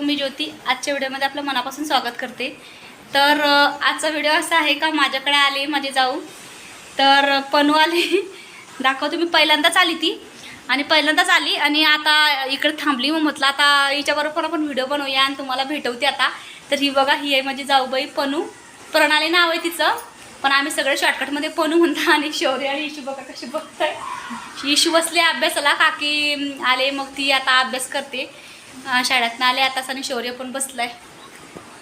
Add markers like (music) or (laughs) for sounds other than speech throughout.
मी ज्योती आजच्या व्हिडिओमध्ये आपलं मनापासून स्वागत करते. तर आजचा व्हिडिओ असा आहे का माझ्याकडे आले माझे जाऊ. तर पनू आली (laughs) दाखवतो मी पहिल्यांदाच आली ती. आणि पहिल्यांदाच आली आणि आता इकडे थांबली मग म्हटलं आता हिच्याबरोबर आपण व्हिडिओ बनवूया आणि तुम्हाला भेटवते आता. तर ही बघा ही आहे माझी जाऊबाई पनू. प्रणाली नाव आहे तिचं. पण आम्ही सगळे शॉर्टकटमध्ये पनू म्हणतो आणि शौर्य आणि इशू बघा कशी बघताय. इशू बसले अभ्यासाला काकी आले मग ती आता अभ्यास करते. शाळेतनं आले आताच आणि शौर्य पण बसलाय.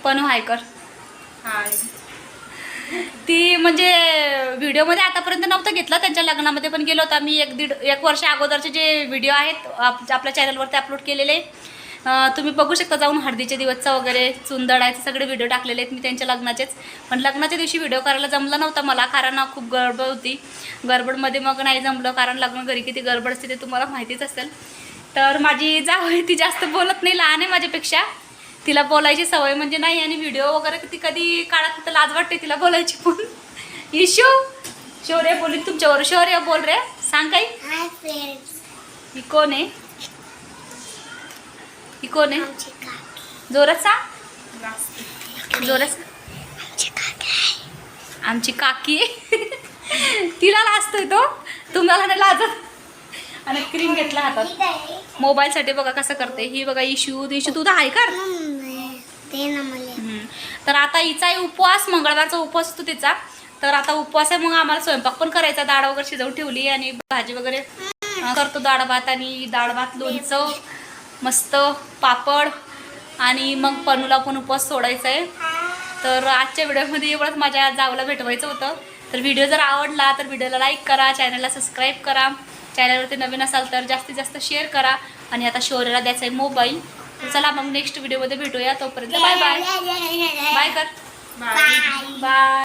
हायकर हाय ती म्हणजे व्हिडिओमध्ये आतापर्यंत नव्हतं घेतलं त्यांच्या लग्नामध्ये पण गेलो होतो आम्ही. एक दीड एक वर्ष अगोदरचे जे व्हिडिओ आहेत आप- आपल्या चॅनलवरती अपलोड केलेले. तुम्ही बघू शकता जाऊन हळदीचे दिवसचा वगैरे चुंदडायचे सगळे व्हिडिओ टाकलेले आहेत मी त्यांच्या लग्नाचेच. पण लग्नाच्या दिवशी व्हिडिओ करायला जमलं नव्हतं मला कारण खूप गडबड होती. गडबडमध्ये मग नाही जमलं कारण लग्न घरी किती गडबड असते ते तुम्हाला माहितीच असेल. तर माझी आहे ती जास्त बोलत नाही लहान आहे माझ्यापेक्षा. तिला बोलायची सवय म्हणजे नाही आणि व्हिडिओ वगैरे ती कधी काळात तर लाज वाटते तिला बोलायची पण. इशू शौर्य बोलीन तुमच्यावर शौर्य बोल रे. सांग काही. ही कोण आहे? ही कोण आहे? जोरात सांग. जोरात. आमची काकी तिला लाजतोय तो. तुम्हाला नाही लाजत. आणि क्रीम घेतला हातात. मोबाईलसाठी बघा कसं करते. ही बघा इशू इशू तू तर आहे कर. तर आता हिचा उपवास मंगळवारचा उपवास असतो तिचा. तर आता उपवास आहे मग आम्हाला स्वयंपाक पण करायचा. डाळ वगैरे शिजवून ठेवली आणि भाजी वगैरे करतो डाळ भात आणि डाळ भात लोणचं मस्त पापड आणि मग पनूला पण उपवास सोडायचा आहे. तर आजच्या व्हिडिओमध्ये एवढंच. माझ्या जावला भेटवायचं होतं. तर व्हिडिओ जर आवडला तर व्हिडिओला लाईक करा चॅनलला सबस्क्राईब करा. चॅनलवरती नवीन असाल तर जास्तीत जास्त शेअर करा. आणि आता शौर्याला द्यायचा आहे मोबाईल चला मग नेक्स्ट व्हिडिओमध्ये भेटूया. तोपर्यंत बाय बाय बाय कर. Bye bye